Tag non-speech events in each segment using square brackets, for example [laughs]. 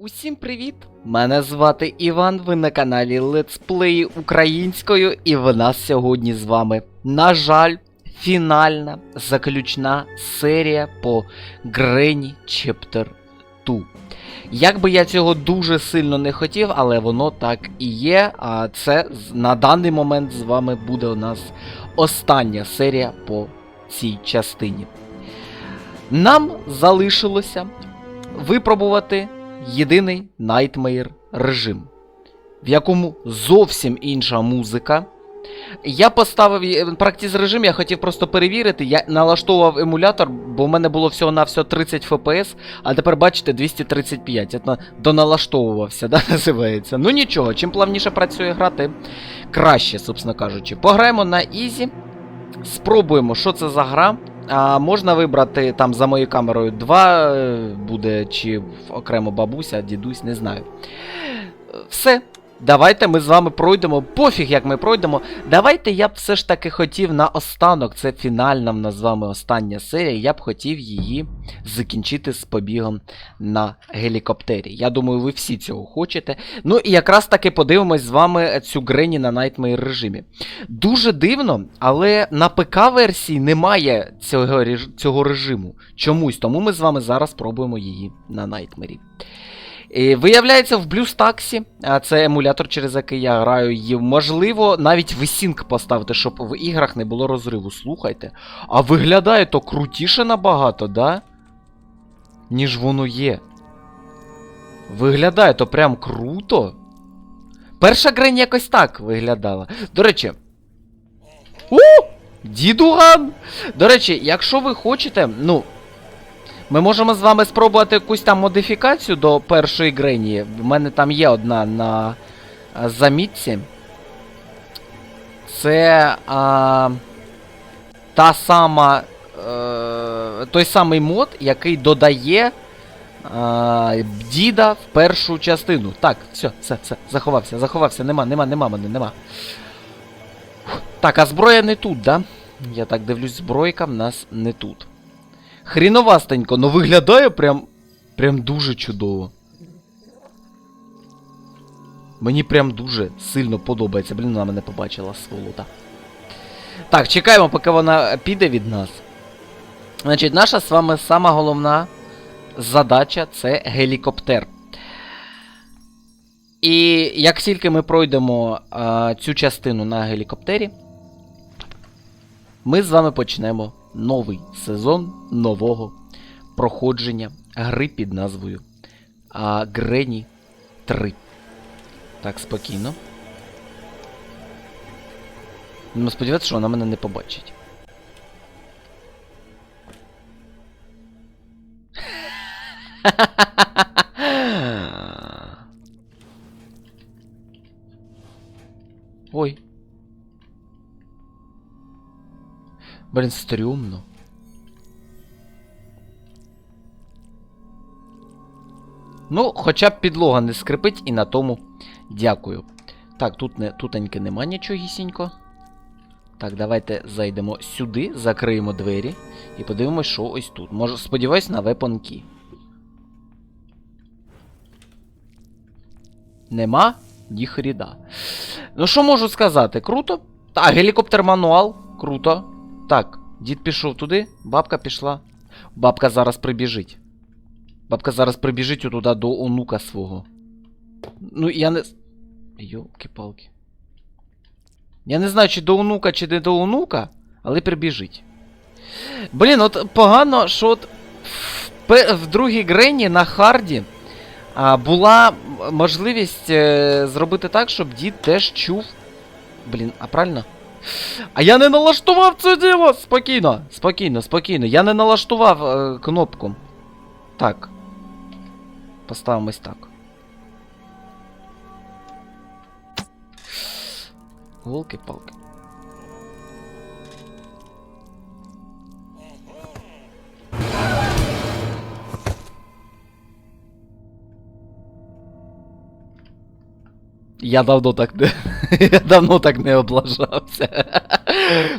Усім привіт! Мене звати Іван, ви на каналі Play українською, і в нас сьогодні з вами, на жаль, фінальна заключна серія по Granny Chapter 2. Як би я цього дуже сильно не хотів, але воно так і є. А це на даний момент з вами буде у нас остання серія по цій частині. Нам залишилося випробувати єдиний Nightmare режим, в якому зовсім інша музика. Я поставив практиз режим, я хотів просто перевірити. Я налаштовував емулятор, бо в мене було всього на всього 30 FPS, а тепер бачите 235. Я доналаштовувався, да, [laughs] називається. Ну нічого, чим плавніше працює гра, тим краще, собственно кажучи. Пограємо на Ізі. Спробуємо, що це за гра. А можна вибрати там за моєю камерою 2 е, буде, чи окремо бабуся, дідусь, не знаю. Е, Все. Давайте ми з вами пройдемо. Пофіг, як ми пройдемо. Давайте я б все ж таки хотів на останок. Це фінальна в нас з вами остання серія. Я б хотів її закінчити з побігом на гелікоптері. Я думаю, ви всі цього хочете. Ну і якраз таки подивимось з вами цю Грені на Nightmare режимі. Дуже дивно, але на ПК-версії немає цього, цього режиму. Чомусь, тому ми з вами зараз спробуємо її на Nightmare. І, виявляється, в BlueStacks, а це емулятор, через який я граю, є можливо навіть висінк поставити, щоб в іграх не було розриву. Слухайте. А виглядає то крутіше набагато, да? Ніж воно є. Виглядає то прям круто. Перша грень якось так виглядала. До речі. О! Дідуган! До речі, якщо ви хочете, ну. Ми можемо з вами спробувати якусь там модифікацію до першої грені. В мене там є одна на замітці. Це а, та сама. Е, той самий мод, який додає а, діда в першу частину. Так, все, все, все, заховався, заховався, нема, нема, нема мене, нема. Так, а зброя не тут, да? Я так дивлюсь, збройка в нас не тут. Хріновастенько, но виглядає прям. прям дуже чудово. Мені прям дуже сильно подобається. Блін, вона мене побачила, сволота. Так, чекаємо, поки вона піде від нас. Значить, наша з вами сама головна задача це гелікоптер. І як тільки ми пройдемо а, цю частину на гелікоптері, ми з вами почнемо новий сезон нового проходження гри під назвою Грені 3. Так, спокійно. Ну, сподіваюся, що вона мене не побачить. [laughs] Ой. Блін, стрьомно. Ну, хоча б підлога не скрипить і на тому дякую. Так, тут не, тутеньки нема нічогісінько. Так, давайте зайдемо сюди, закриємо двері і подивимось, що ось тут. Може, сподіваюсь, на вепонки. Нема? Ніхріда. Ну, що можу сказати? Круто? Так, гелікоптер мануал. Круто. Так, дід пішов туди, бабка пішла. Бабка зараз прибіжить. Бабка зараз прибіжить отуда до онука свого. Ну, я не. Йолки-палки. Я не знаю, чи до онука, чи не до онука, але прибіжить. Блін, от погано, що от в, в другій грені на харді а, була можливість е, зробити так, щоб дід теж чув. Блін, а правильно? А я не налаштував це діло! Спокійно, спокійно, спокійно. Я не налаштував е, кнопку. Так. Поставимось так. Голки-палки. Я давно так не. [laughs] Я давно так не облажався.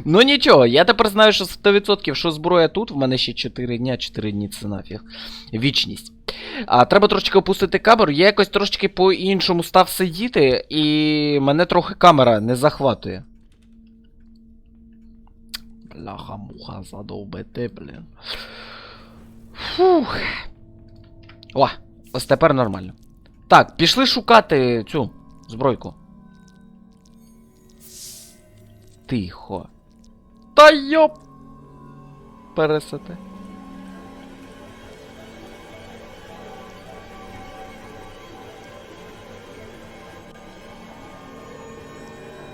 Ну нічого, я тепер знаю, що 100% що зброя тут, в мене ще 4 дня, 4 дні це нафіг. Вічність. А треба трошечки опустити камеру. Я якось трошечки по-іншому став сидіти, і мене трохи камера не захватує. Бляха муха задовбити, блін. Фух. О, ось тепер нормально. Так, пішли шукати цю збройку. Тихо. Та йоп! Пересете.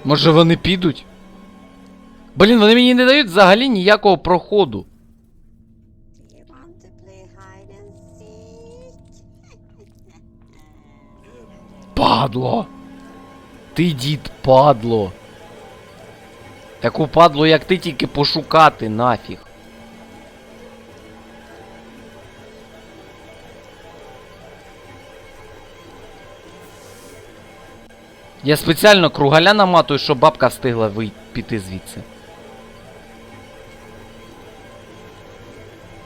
Може вони підуть? Блін, вони мені не дають взагалі ніякого проходу. Do Ти дід падло. Таку падло, як ти, тільки пошукати нафіг. Я спеціально кругаля наматую, щоб бабка встигла вий... піти звідси.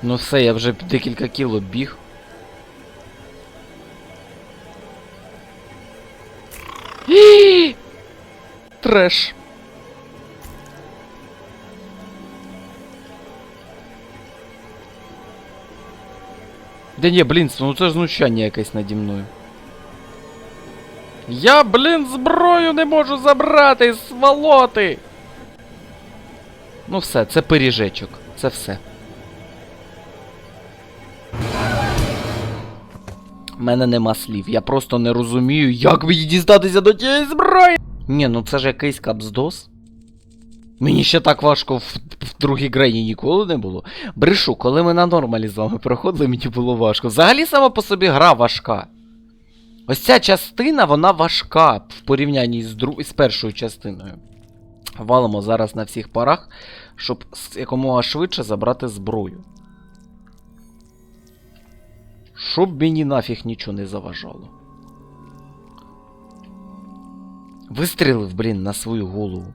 Ну все, я вже декілька кіло біг. [gasps] Треш. Да ні, блін, ну це ж знущання якесь наді мною. Я, блін, зброю не можу забрати, сволоти! Ну все, це пиріжечок. Це все. У мене нема слів. Я просто не розумію, як мені дістатися до тієї зброї. Ні, ну це ж якийсь капздос. Мені ще так важко в, в другій країні ніколи не було. Брешу, коли ми на нормалі з вами проходили, мені було важко. Взагалі сама по собі гра важка. Ось ця частина, вона важка в порівнянні з, дру... з першою частиною. Валимо зараз на всіх парах, щоб якомога швидше забрати зброю. Щоб мені нафіг нічого не заважало. Вистрілив, блін, на свою голову.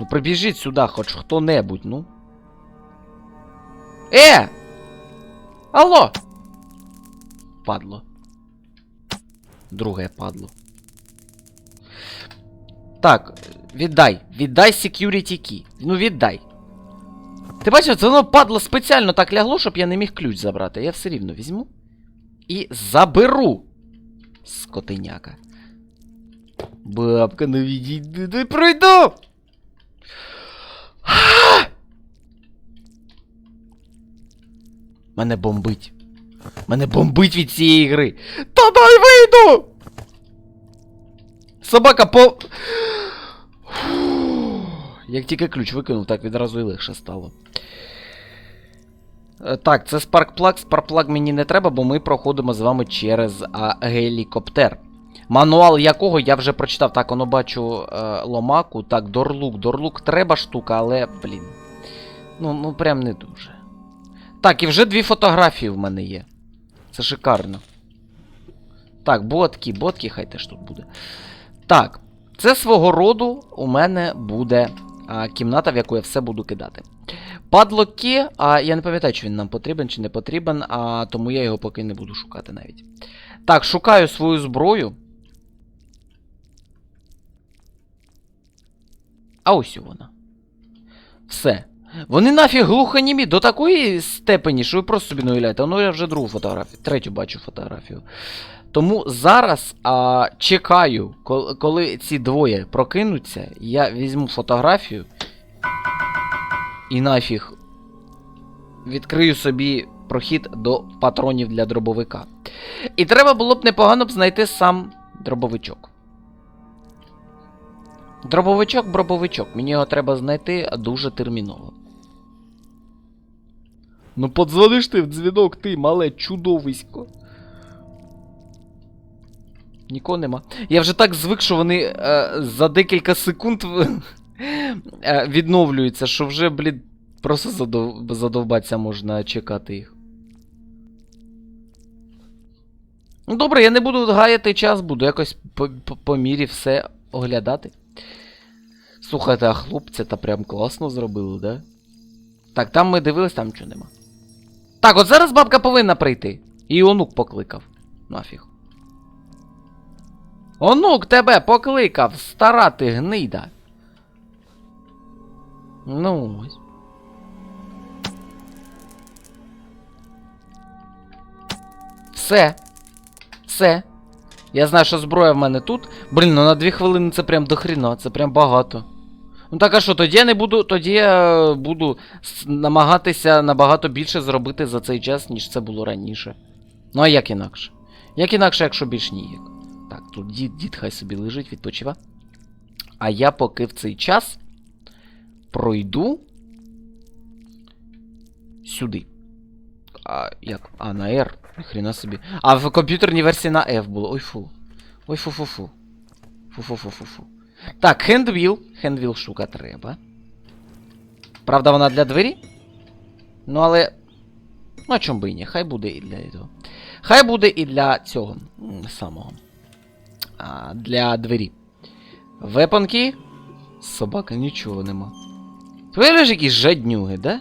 Ну прибіжіть сюди, хоч хто-небудь, ну. Е! Алло! Падло. Друге падло. Так, віддай. Віддай security key. Ну віддай. Ти бачив, це воно падло спеціально так лягло, щоб я не міг ключ забрати. Я все рівно візьму. І заберу. Скотиняка. Бабка, ну відійди, не пройду! Мене бомбить. Мене бомбить від цієї гри. Та дай вийду! Собака по. Як тільки ключ викинув, так відразу і легше стало. Е, Так, це Sparkplug. Sparkplug мені не треба, бо ми проходимо з вами через а, гелікоптер. Мануал якого я вже прочитав. Так, воно бачу е, ломаку. Так, дорлук. Дорлук треба штука, але, блін. Ну, ну прям не дуже. Так, і вже дві фотографії в мене є. Це шикарно. Так, ботки, ботки, хай теж тут буде. Так, це свого роду у мене буде кімната, в яку я все буду кидати. Падлоки, а я не пам'ятаю, чи він нам потрібен, чи не потрібен, а тому я його поки не буду шукати навіть. Так, шукаю свою зброю. А ось вона. Все. Вони нафіг глухонімі до такої степені, що ви просто собі не уявляєте. Ну я вже другу фотографію, третю бачу фотографію. Тому зараз а, чекаю, коли, ці двоє прокинуться, я візьму фотографію і нафіг відкрию собі прохід до патронів для дробовика. І треба було б непогано б знайти сам дробовичок. Дробовичок, бробовичок. Мені його треба знайти дуже терміново. Ну подзвониш ти в дзвінок, ти, мале чудовисько. Нікого нема. Я вже так звик, що вони е, за декілька секунд е, відновлюються, що вже, блін, просто задов... задовбатися можна чекати їх. Ну добре, я не буду гаяти час, буду якось по, по, по мірі все оглядати. Слухайте, а хлопці та прям класно зробили, да? Так, там ми дивились, там нічого нема. Так, от зараз бабка повинна прийти. І онук покликав. Нафіг. Онук тебе покликав, стара ти гнида. Ну ось. Все. Все. Я знаю, що зброя в мене тут. Блін, ну на дві хвилини це прям до хріна, це прям багато. Ну так а що, тоді я не буду. Тоді я е, буду намагатися набагато більше зробити за цей час, ніж це було раніше. Ну а як інакше? Як інакше, якщо більш ніяк. Тут дід, дід хай собі лежить, відпочива. А я поки в цей час пройду сюди. А, як? А, на R. Ніхрена собі. А в комп'ютерній версії на F було. Ой фу. Ой фу-фу-фу. Фу-фу-фу-фу-фу. Так, хендвіл. Хендвіл штука треба. Правда, вона для двері? Ну, але. Ну, а чому би і ні? Хай буде і для цього. Хай буде і для цього самого. А, для двері. Вепонки. Собака нічого нема. Ви ж якісь жаднюги, да?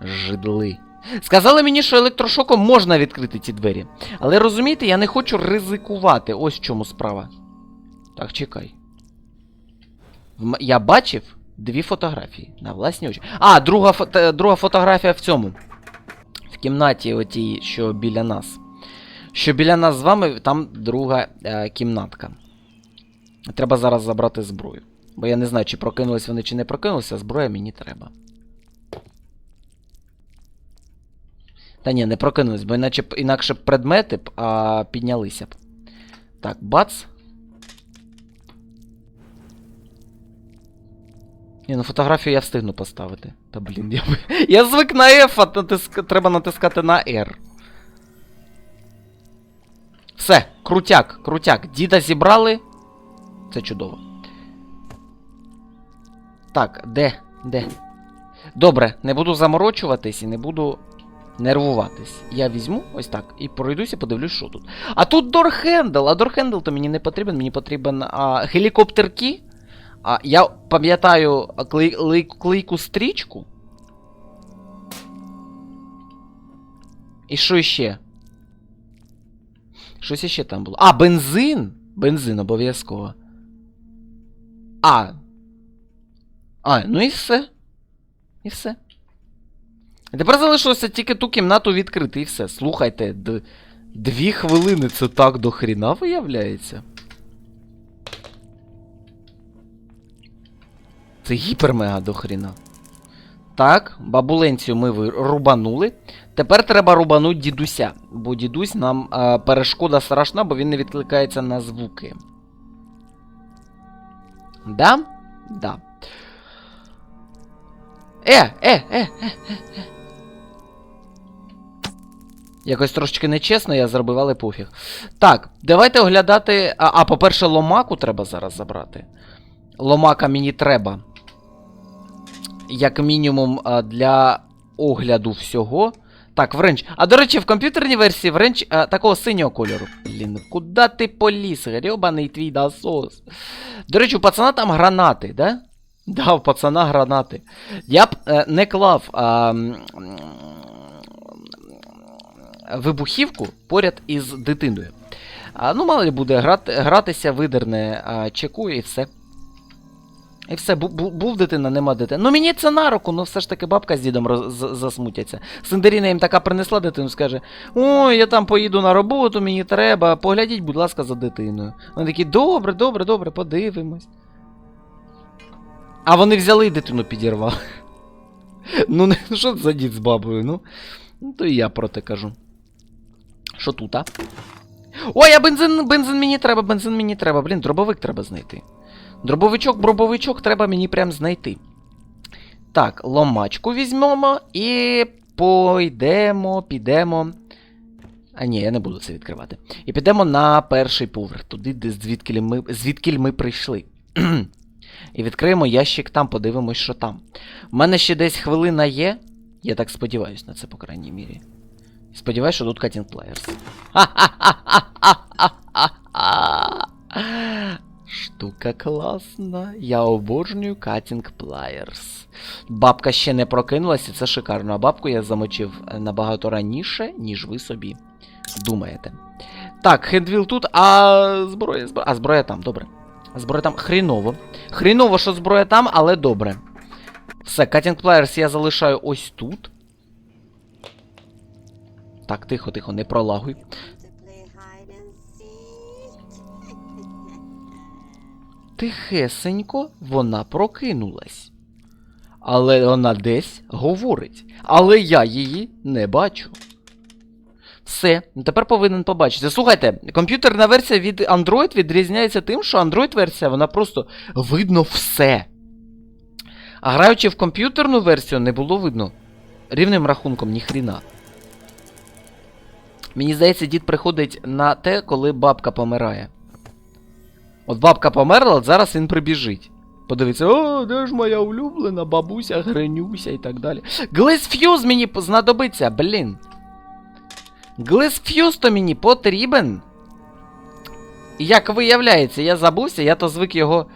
Жидли. Сказали мені, що електрошоком можна відкрити ці двері. Але розумієте, я не хочу ризикувати. Ось в чому справа. Так, чекай. Я бачив дві фотографії на власні очі. А, друга, фото... друга фотографія в цьому. В кімнаті отій, що біля нас. Що біля нас з вами, там друга е, кімнатка. Треба зараз забрати зброю. Бо я не знаю, чи прокинулись вони, чи не прокинулися, зброя мені треба. Та ні, не прокинулись, бо іначе, б- інакше б предмети б а, піднялися б. Так, бац. Ні, ну фотографію я встигну поставити. Та блін, я, [laughs] я звик на F, а натиск... треба натискати на R. Все, крутяк, крутяк. Діда зібрали. Це чудово. Так, де? Де? Добре, не буду заморочуватись і не буду нервуватись. Я візьму ось так і пройдуся, подивлюсь, що тут. А тут дорхендл, а дорхендл то мені не потрібен, мені потрібен а, гелікоптерки. А, я пам'ятаю клей, клейку стрічку. І що ще? Щось іще там було. А, бензин! Бензин обов'язково. А. А, ну і все. І все. Тепер залишилося тільки ту кімнату відкрити, і все. Слухайте, дві хвилини це так до хріна виявляється. Це гіпермега до хріна. Так, бабуленцю ми рубанули. Тепер треба рубануть дідуся, бо дідусь нам а, перешкода страшна, бо він не відкликається на звуки. Да? Да. Е, е, е, е, е, е. Якось трошечки нечесно я зробив, але пофіг. Так, давайте оглядати. А, а по-перше, ломаку треба зараз забрати. Ломака мені треба. Як мінімум для огляду всього. Так, вренч. А до речі, в комп'ютерній версії вренч а, такого синього кольору. Блін, куди ти поліз? Гребаний твій насос. До речі, у пацана там гранати, да? Да, у пацана гранати. Я б е, не клав а, вибухівку поряд із дитиною. А, ну, мало ли буде грати, гратися, видерне а, чеку і все. І все, бу, бу, був дитина, нема дитини. Ну мені це на руку, ну все ж таки бабка з дідом засмутяться. Синдеріна їм така принесла дитину, скаже: Ой, я там поїду на роботу, мені треба, поглядіть, будь ласка, за дитиною. Вони такі, добре, добре, добре, подивимось. А вони взяли і дитину підірвали. Ну, ну, що це за дід з бабою, ну. Ну, то і я проти кажу. Що тут, а? Ой, а бензин, бензин мені треба, бензин мені треба. Блін, дробовик треба знайти. Дробовичок, бробовичок треба мені прям знайти. Так, ломачку візьмемо і пойдемо, підемо. А ні, я не буду це відкривати. І підемо на перший поверх, туди, де звідки ми, звідки ми прийшли. [clears throat] І відкриємо ящик там, подивимось, що там. У мене ще десь хвилина є. Я так сподіваюся на це, по крайній мірі. Сподіваюсь, що тут Cutting Players. [laughs] Ха-ха-ха-ха-ха-ха-ха. Штука класна. Я обожнюю Cutting Pliers. Бабка ще не прокинулася, це шикарно. А бабку я замочив набагато раніше, ніж ви собі думаєте. Так, хендвіл тут, а зброя, зброя. А зброя там, добре. Зброя там хріново. Хріново, що зброя там, але добре. Все, Cutting Pliers я залишаю ось тут. Так, тихо, тихо, не пролагуй. Тихесенько вона прокинулась. Але вона десь говорить. Але я її не бачу. Все, тепер повинен побачити. Слухайте, комп'ютерна версія від Android відрізняється тим, що Android-версія, вона просто видно все. А граючи в комп'ютерну версію, не було видно рівним рахунком ніхріна. Мені здається, дід приходить на те, коли бабка помирає. От бабка померла, зараз він прибіжить. Подивиться, о, де ж моя улюблена бабуся, Гринюся і так далі. Глис фьюз мені знадобиться, блін. Глис фьюз то мені потрібен. Як виявляється, я забувся, я то звик його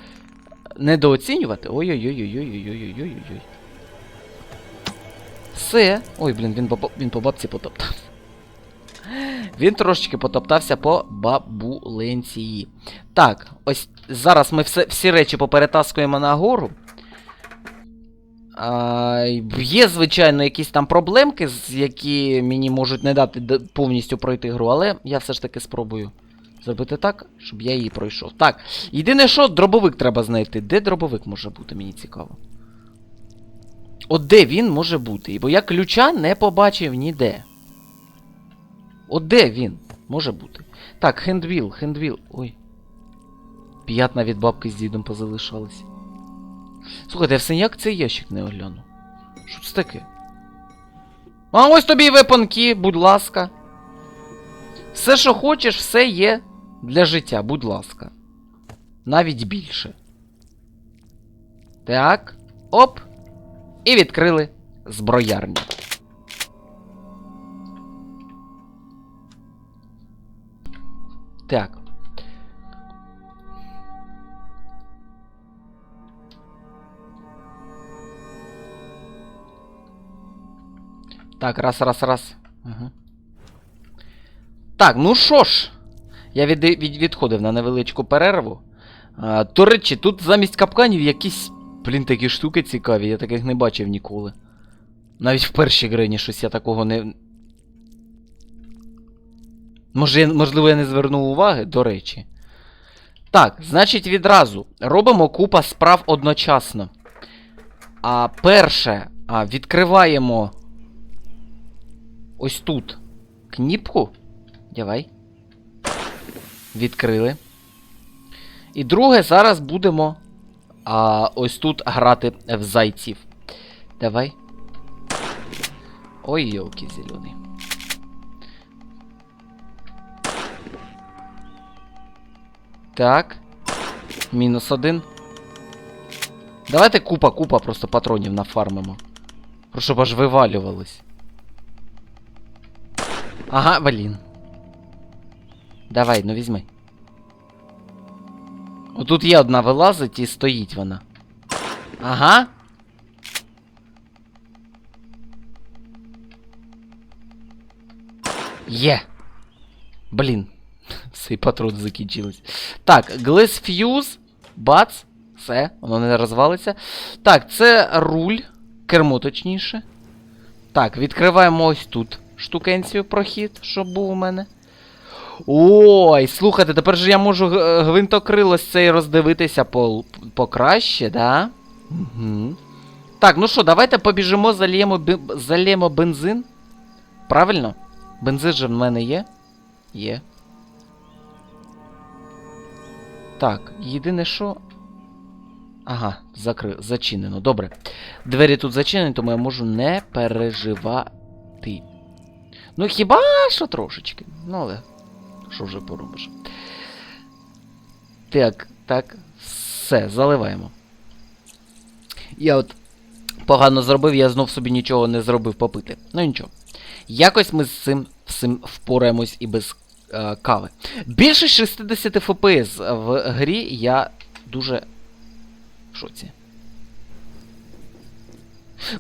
недооцінювати. Ой-ой-ой-ой-ой-ой-ой-ой-ой-ой. Все. Ой, блін, він по, він по бабці потоптав. Він трошечки потоптався по бабуленції. Так, ось зараз ми все, всі речі поперетаскуємо нагору. А, є, звичайно, якісь там проблемки, які мені можуть не дати повністю пройти гру, але я все ж таки спробую зробити так, щоб я її пройшов. Так, єдине що, дробовик треба знайти. Де дробовик може бути, мені цікаво. От де він може бути? Бо я ключа не побачив ніде. От де він може бути? Так, хендвіл, хендвіл. Ой. П'ятна від бабки з дідом позалишались. Слухайте, я все ніяк цей ящик не огляну. Що це таке? А ось тобі і вепонки, будь ласка. Все, що хочеш, все є для життя, будь ласка. Навіть більше. Так. Оп. І відкрили зброярню. Так. Так, раз, раз, раз. Ага. Так, ну що ж. Я від, від, відходив на невеличку перерву. А, до речі, тут замість капканів якісь, блін, такі штуки цікаві, я таких не бачив ніколи. Навіть в першій грині щось я такого не. Може, можливо, я не звернув уваги, до речі. Так, значить, відразу робимо купа справ одночасно. А перше, а, відкриваємо ось тут кніпку. Давай. Відкрили. І друге, зараз будемо а, ось тут грати в зайців. Давай. Ой, йолки зелений. Так. Мінус один. Давайте купа, купа просто патронів нафармимо. Про щоб аж вивалювались. Ага, блін. Давай, ну візьми. Отут є одна вилазить і стоїть вона. Ага. Є. Блін. Цей патрон закінчилось. Так, Glass Fuse. Бац. Все, воно не розвалиться. Так, це руль. Кермо точніше. Так, відкриваємо ось тут штукенцію прохід, щоб був у мене. Ой, слухайте, тепер же я можу гвинтокрило з цей роздивитися по, покраще, да? Угу. Так, ну що, давайте побіжимо, зальємо, бі- зальємо бензин. Правильно? Бензин же в мене є? Є. Так, єдине що. Ага, закри... зачинено. Добре. Двері тут зачинені, тому я можу не переживати. Ну, хіба що трошечки. Ну, але. Що вже поробиш? Так, так. Все, заливаємо. Я от погано зробив, я знов собі нічого не зробив попити. Ну нічого. Якось ми з цим всім впораємось і без е, кави. Більше 60 FPS в грі я дуже в шоці.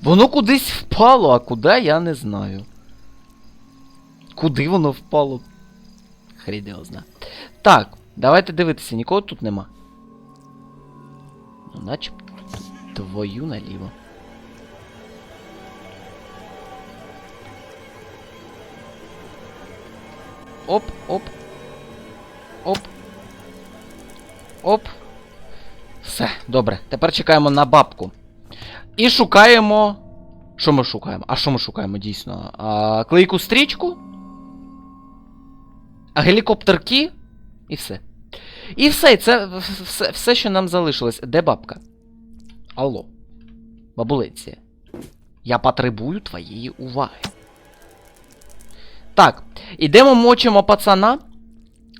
Воно кудись впало, а куди я не знаю. Куди воно впало? Хрін його зна. Так, давайте дивитися, нікого тут нема. Ну, начебто твою наліво. Оп, оп. Оп. Оп. Все, добре. Тепер чекаємо на бабку. І шукаємо. Що ми шукаємо? А що ми шукаємо дійсно? А, клейку стрічку? А гелікоптерки? І все. І все, це все, все, що нам залишилось. Де бабка? Алло. Бабулеція. Я потребую твоєї уваги. Так, ідемо мочимо пацана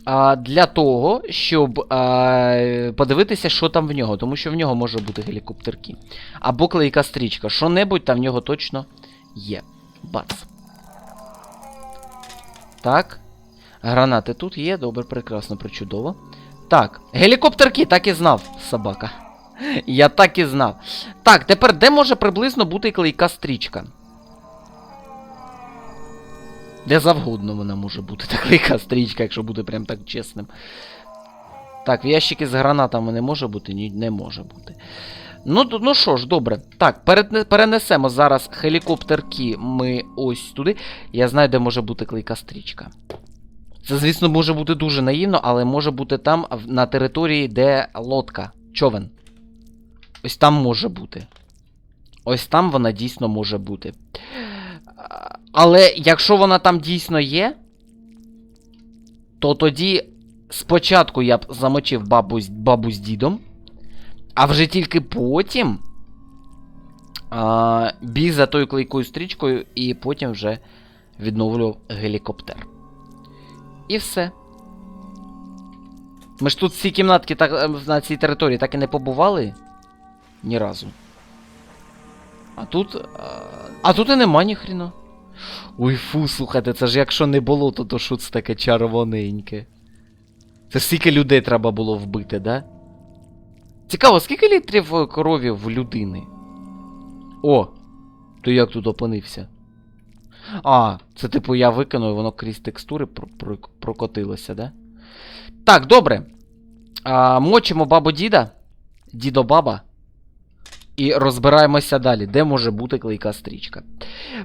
а, для того, щоб а, подивитися, що там в нього. Тому що в нього може бути гелікоптерки. Або клейка стрічка. Що-небудь там в нього точно є. Бац. Так. Гранати тут є, добре, прекрасно, причудово. Так, гелікоптерки, так і знав, собака. [laughs] Я так і знав. Так, тепер де може приблизно бути клейка стрічка? Де завгодно вона може бути, [laughs] та клейка стрічка, якщо бути прям так чесним. Так, в ящики з гранатами не може бути? Ні, не може бути. Ну, ну що ж, добре. Так, перенесемо зараз гелікоптерки ми ось туди. Я знаю, де може бути клейка стрічка. Це, звісно, може бути дуже наївно, але може бути там, на території, де лодка, човен. Ось там може бути. Ось там вона дійсно може бути. Але якщо вона там дійсно є, то тоді спочатку я б замочив бабу, з- бабу з дідом, а вже тільки потім а, біг за тою клейкою стрічкою і потім вже відновлював гелікоптер. І все. Ми ж тут всі кімнатки так, е, на цій території так і не побували ні разу. А тут. А, а тут і нема ніхрена. Ой фу, слухайте, це ж якщо не болото, то що це таке червоненьке. Це скільки людей треба було вбити, да? Цікаво, скільки літрів е, крові в людини? О! То як тут опинився? А, це типу я викинув, і воно крізь текстури про- про- прокотилося, да? Так, добре. А, мочимо бабу діда, дідо баба. І розбираємося далі, де може бути клейка стрічка.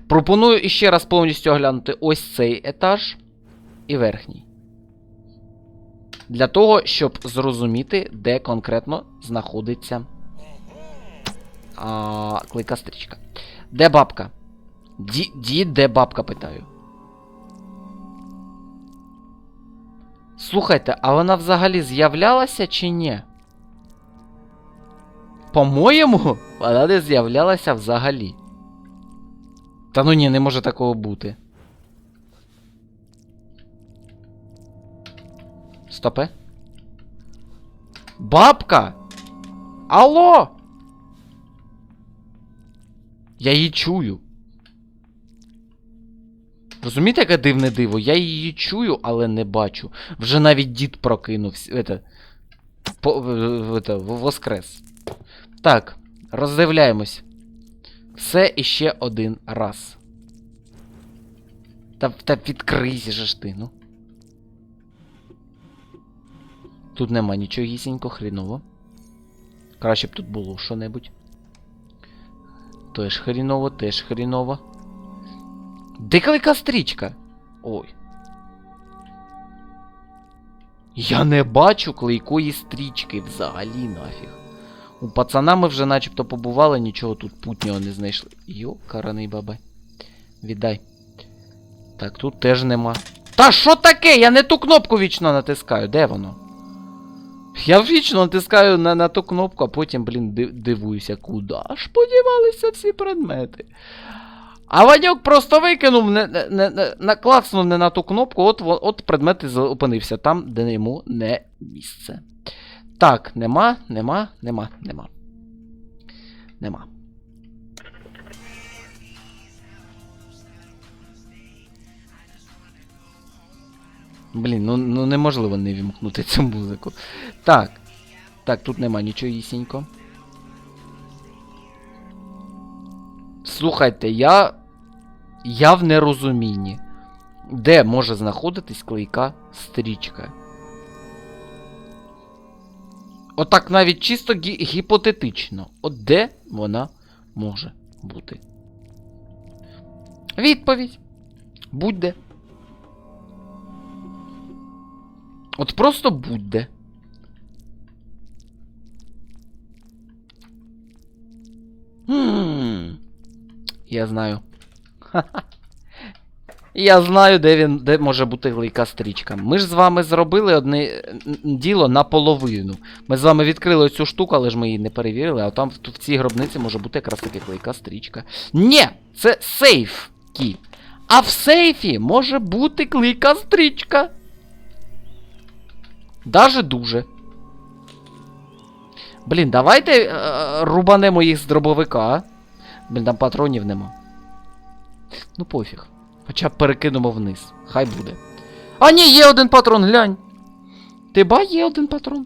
Пропоную іще раз повністю оглянути ось цей етаж і верхній. Для того, щоб зрозуміти, де конкретно знаходиться а, клейка стрічка. Де бабка? Ді, дід, де бабка, питаю. Слухайте, а вона взагалі з'являлася чи ні? По-моєму, вона не з'являлася взагалі. Та ну ні, не може такого бути. Стопе. Бабка! Алло! Я її чую. Розумієте, яке дивне диво? Я її чую, але не бачу. Вже навіть дід прокинувся. Это, по, в- воскрес. Так, роздивляємось. Все іще один раз. Та, та відкрийся ж ти, ну. Тут нема нічогісінько, хріново. Краще б тут було що-небудь. Теж хріново, теж хріново. Де клейка стрічка? Ой. Я не бачу клейкої стрічки взагалі нафіг. У пацана ми вже начебто побували, нічого тут путнього не знайшли. Йо, караний бабай. Віддай. Так, тут теж нема. Та що таке? Я не ту кнопку вічно натискаю. Де воно? Я вічно натискаю на, на ту кнопку, а потім, блін, ди- дивуюся, куди ж подівалися всі предмети. А Ваньок просто викинув, не, не, не, наклацнув не на ту кнопку, от, от предмет і опинився там, де йому не місце. Так, нема, нема, нема, нема. Нема. Блін, ну, ну неможливо не вімкнути цю музику. Так. Так, тут нема нічого їсінько. Слухайте, я. Я в нерозумінні. Де може знаходитись клейка стрічка? Отак навіть чисто гі- гіпотетично. От де вона може бути? Відповідь. Будь-де. От просто будь-де. Я знаю. Ха-ха. Я знаю, де він, де може бути глейка стрічка. Ми ж з вами зробили одне е, діло наполовину. Ми з вами відкрили цю штуку, але ж ми її не перевірили, а там в, в цій гробниці може бути якраз таки глейка стрічка. Ні! Це сейф кі. А в сейфі може бути клейка стрічка. Даже дуже. Блін, давайте е, рубанемо їх з дробовика. Блін, там патронів нема. Ну пофіг. Хоча б перекинемо вниз. Хай буде. А ні, є один патрон, глянь. Ти ба, є один патрон.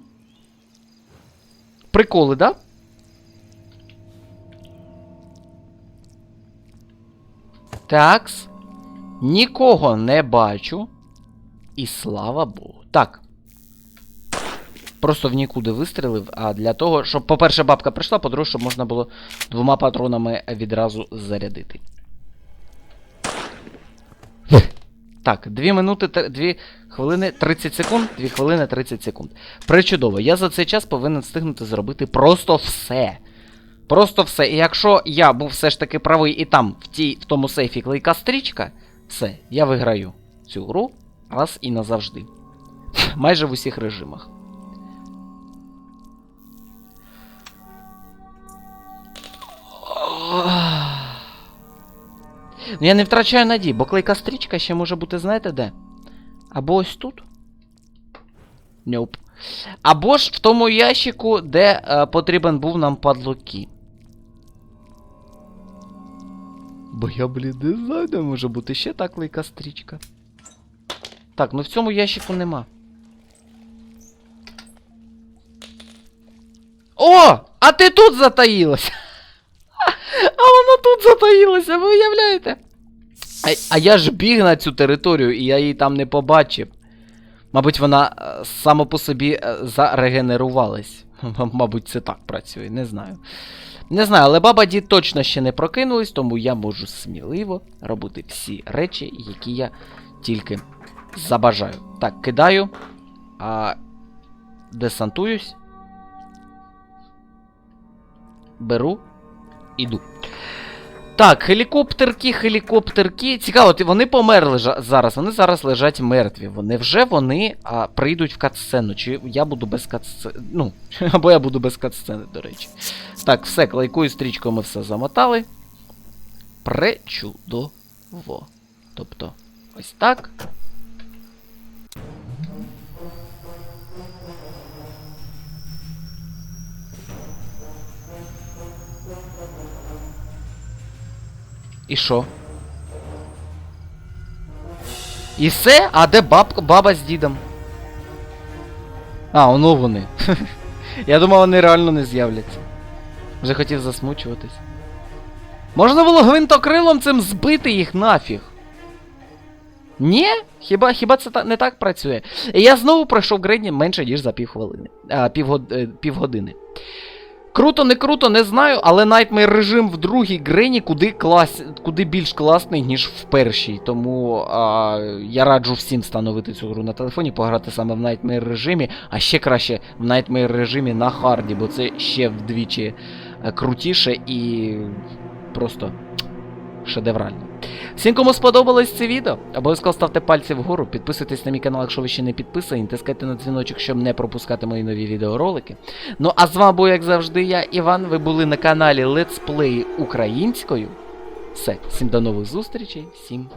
Приколи, да? Такс. Нікого не бачу. І слава Богу. Так. Просто в нікуди вистрілив, а для того, щоб, по-перше, бабка прийшла, по-друге, щоб можна було двома патронами відразу зарядити. Так, 2 минути, 2 хвилини 30 секунд, 2 хвилини 30 секунд. Причудово, я за цей час повинен встигнути зробити просто все. Просто все. І якщо я був все ж таки правий і там, в, тій, в тому сейфі клейка стрічка, все, я виграю цю гру раз і назавжди. Майже в усіх режимах. Ну я не втрачаю надій, бо клейка стрічка ще може бути, знаєте де? Або ось тут. Ньоп. Або ж в тому ящику, де е, потрібен був нам падлокі. Бо я, блін, не знаю, може бути ще та клейка стрічка. Так, ну в цьому ящику нема. О! А ти тут затаїлася! [laughs] А вона тут затаїлася, ви уявляєте? А, а я ж біг на цю територію, і я її там не побачив. Мабуть, вона е, само по собі е, зарегенерувалась. Мабуть, це так працює, не знаю. Не знаю, але баба дід точно ще не прокинулись, тому я можу сміливо робити всі речі, які я тільки забажаю. Так, кидаю. А, десантуюсь. Беру. Іду. Так, гелікоптерки, гелікоптерки. Цікаво, вони померли зараз. Вони зараз лежать мертві. Вони вже вони а, прийдуть в катсцену. Чи я буду без катсцени. Ну, [laughs] або я буду без катсцени, до речі. Так, все, клейкою стрічкою ми все замотали. Пречудово. Тобто, ось так. І що? І все? А де бабка, баба з дідом? А, воно вони. [laughs] Я думав, вони реально не з'являться. Вже хотів засмучуватись. Можна було гвинтокрилом цим збити їх нафіг. Ні? Хіба, хіба це та, не так працює? І я знову пройшов гридні менше, ніж за півхвилини. А, півгод, е, півгодини. Круто, не круто, не знаю, але Nightmare режим в другій грині куди, клас... куди більш класний, ніж в першій. Тому а, я раджу всім встановити цю гру на телефоні, пограти саме в Nightmare режимі, а ще краще в Nightmare режимі на харді, бо це ще вдвічі е, крутіше і просто шедеврально. Всім, кому сподобалось це відео, обов'язково ставте пальці вгору, підписуйтесь на мій канал, якщо ви ще не підписані, тискайте на дзвіночок, щоб не пропускати мої нові відеоролики. Ну а з вами був, як завжди, я, Іван. Ви були на каналі Play українською. Все, всім до нових зустрічей, всім